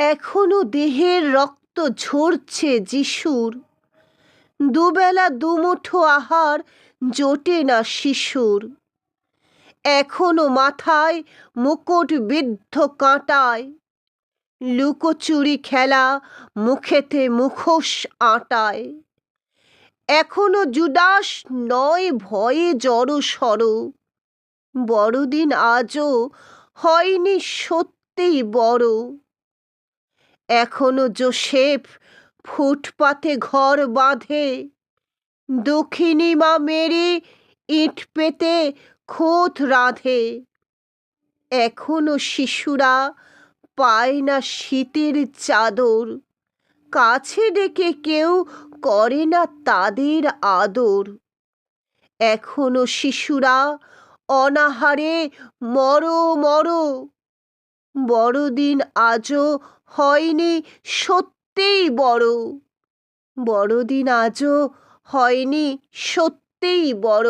এখনও দেহের রক্ত ঝরছে যিশুর। দুবেলা দুমুঠো আহার জোটে না শিশুর। এখনও মাথায় মুকুট বিদ্ধ কাঁটায়। লুকোচুরি খেলা মুখেতে মুখোশ আটায়। এখনও জুদাস নয় ভয়ে জড় সর। বড়দিন আজও হয়নি সত্যিই বড়। এখনও জোসেফ ফুটপাতে ঘর বাঁধে। দক্ষিণী মা মেরি ইট পেতে খোঁত রাঁধে। এখনও শিশুরা পায় না শীতের চাদর। কাছে ডেকে কেউ করে না তাদের আদর। এখনও শিশুরা অনাহারে মরো মরো। বড়দিন আজও হয়নি সত্যিই বড়। বড়দিন আজও হয়নি সত্যিই বড়।